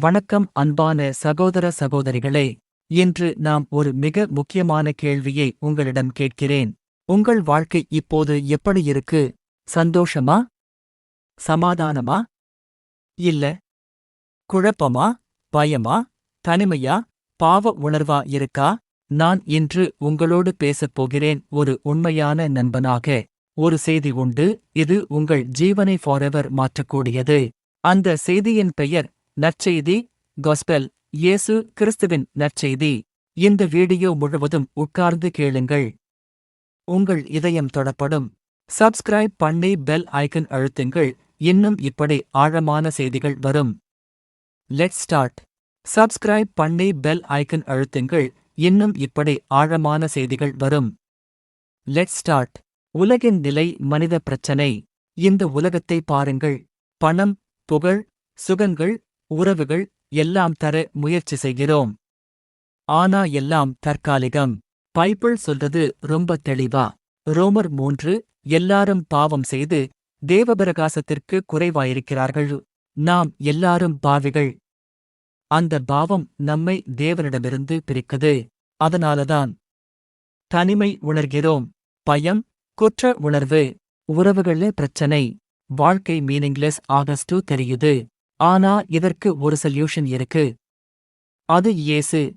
வணக்கம் அன்பான சகோதர சகோதரிகளே இன்று நாம் ஒரு மிக முக்கியமான கேள்வியை உங்களிடம் கேட்கிறேன். உங்கள் வாழ்க்கை இப்போது எப்படி இருக்கு? சந்தோஷமா? சமாதானமா? இல்ல? குழப்பமா? பயமா? தனிமையா? பாவ உணர்வா இருக்கா? நான் இன்று உங்களோடு பேசப் போகிறேன் ஒரு உண்மையான நண்பனாக. ஒரு செய்தி உண்டு இது உங்கள் ஜீவனை ஃபாரெவர் மாற்றக்கூடியது. அந்த செய்தியின் பெயர் நற்செய்தி காஸ்பெல் இயேசு கிறிஸ்துவின் நற்செய்தி. இந்த வீடியோ முழுவதும் உட்கார்ந்து கேளுங்கள். உங்கள் இதயம் தொடப்படும். சப்ஸ்கிரைப் பண்ணி பெல் ஐக்கன் அழுத்துங்கள். இன்னும் இப்படி ஆழமான செய்திகள் வரும். லெட் ஸ்டார்ட் சப்ஸ்கிரைப் பண்ணி பெல் ஐக்கன் அழுத்துங்கள். இன்னும் இப்படி ஆழமான செய்திகள் வரும். லெட் ஸ்டார்ட் உலகின் நிலை மனித பிரச்சனை. இந்த உலகத்தை பாருங்கள். பணம் புகழ் சுகங்கள் உறவுகள் எல்லாம் தர முயற்சி செய்கிறோம். ஆனா எல்லாம் தற்காலிகம். பைபிள் சொல்றது ரொம்ப தெளிவா. ரோமர் மூன்று எல்லாரும் பாவம் செய்து தேவபிரகாசத்திற்கு குறைவாயிருக்கிறார்கள். நாம் எல்லாரும் பாவிகள். அந்த பாவம் நம்மை தேவனிடமிருந்து பிரிக்குது. அதனாலதான் தனிமை உணர்கிறோம். பயம் குற்ற உணர்வு உறவுகளே பிரச்சனை. வாழ்க்கை மீனிங்லெஸ் ஆகஸ்டு தெரியுது. ஆனா இதற்கு ஒரு சொல்யூஷன் இருக்கு. அது இயேசு.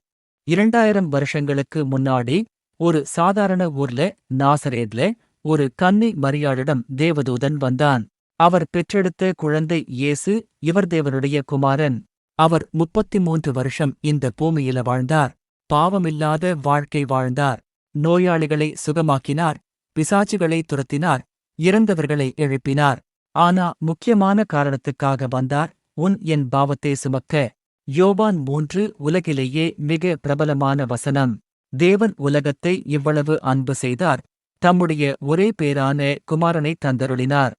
இரண்டாயிரம் வருஷங்களுக்கு முன்னாடி ஒரு சாதாரண ஊர்ல நாசரேத்ல ஒரு கன்னி மரியாளிடம் தேவதூதன் வந்தான். அவர் பெற்றெடுத்த குழந்தை இயேசு இவர் தேவனுடைய குமாரன். அவர் முப்பத்தி மூன்று வருஷம் இந்த பூமியில வாழ்ந்தார். பாவமில்லாத வாழ்க்கை வாழ்ந்தார். நோயாளிகளை சுகமாக்கினார். பிசாச்சுகளை துரத்தினார். இறந்தவர்களை எழுப்பினார். ஆனா முக்கியமான காரணத்துக்காக வந்தார். உன் என் பாவத்தை சுமக்க. யோவான் மூன்று உலகிலேயே மிக பிரபலமான வசனம். தேவன் உலகத்தை இவ்வளவு அன்பு செய்தார். தம்முடைய ஒரே பேரான குமாரனை தந்தருளினார்.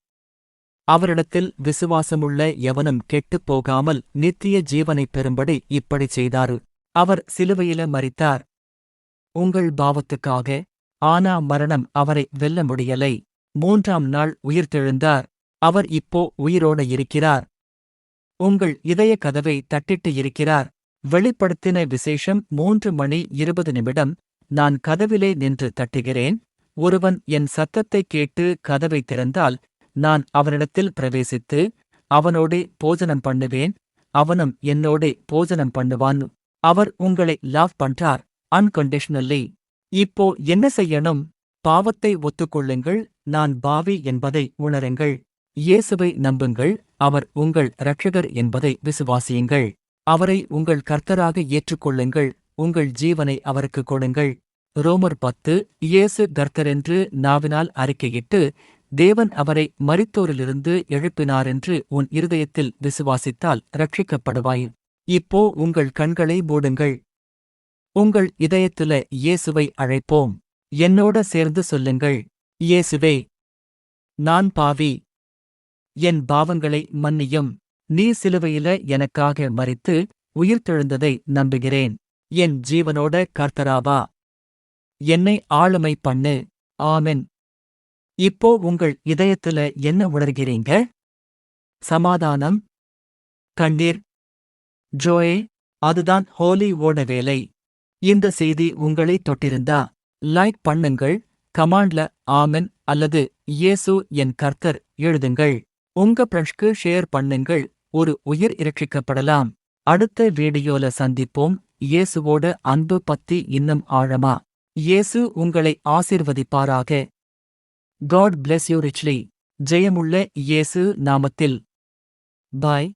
அவரிடத்தில் விசுவாசமுள்ள எவனும் கெட்டுப் போகாமல் நித்திய ஜீவனைப் பெறும்படி இப்படிச் செய்தாரு. அவர் சிலுவையில மறித்தார் உங்கள் பாவத்துக்காக ஆனா மரணம் அவரை வெல்ல முடியலை. மூன்றாம் நாள் உயிர்த்தெழுந்தார். அவர் இப்போ உயிரோட இருக்கிறார். உங்கள் இதய கதவை தட்டிட்டு இருக்கிறார். வெளிப்படுத்தின விசேஷம் மூன்று மணி இருபது நிமிடம். நான் கதவிலே நின்று தட்டுகிறேன். ஒருவன் என் சத்தத்தைக் கேட்டு கதவை திறந்தால் நான் அவனிடத்தில் பிரவேசித்து அவனோடே போஜனம் பண்ணுவேன். அவனும் என்னோடே போஜனம் பண்ணுவான். அவர் உங்களை லவ் பண்றார். அன்கண்டிஷனல்லி இப்போ என்ன செய்யணும்? பாவத்தை ஒத்துக்கொள்ளுங்கள். நான் பாவி என்பதை உணருங்கள். இயேசுவை நம்புங்கள். அவர் உங்கள் இரட்சகர் என்பதை விசுவாசியுங்கள். அவரை உங்கள் கர்த்தராக ஏற்றுக்கொள்ளுங்கள். உங்கள் ஜீவனை அவருக்கு கொடுங்கள். ரோமர் பத்து இயேசு கர்த்தரென்று நாவினால் அறிக்கையிட்டு தேவன் அவரை மரித்தோரிலிருந்து எழுப்பினாரென்று உன் இருதயத்தில் விசுவாசித்தால் ரட்சிக்கப்படுவாய் இப்போ உங்கள் கண்களை மூடுங்கள். உங்கள் இதயத்தில இயேசுவை அழைப்போம். என்னோட சேர்ந்து சொல்லுங்கள். இயேசுவே நான் பாவி. என் பாவங்களை மன்னியும். நீ சிலுவையில எனக்காக மறித்து உயிர்த்தெழுந்ததை நம்புகிறேன். என் ஜீவனோட கர்த்தராவா. என்னை ஆளுமை பண்ணு. ஆமென். இப்போ உங்கள் இதயத்துல என்ன உணர்கிறீங்க? சமாதானம். கண்ணீர். ஜோயே அதுதான் ஹோலி ஓட வேலை. இந்த செய்தி உங்களை தொட்டிருந்தா லைக் பண்ணுங்கள் கமாண்ட்ல ஆமென் அல்லது இயேசு என் கர்த்தர் எழுதுங்கள். உங்க பிரஷ்க்கு ஷேர் பண்ணுங்கள். ஒரு உயிர் இரட்சிக்கப்படலாம். அடுத்த வீடியோல சந்திப்போம். இயேசுவோட அன்பு பத்தி இன்னும் ஆழமா. இயேசு உங்களை ஆசிர்வதிப்பாராக. காட் பிளெஸ் யூ ரிச்லி ஜெயமுள்ள இயேசு நாமத்தில். பாய்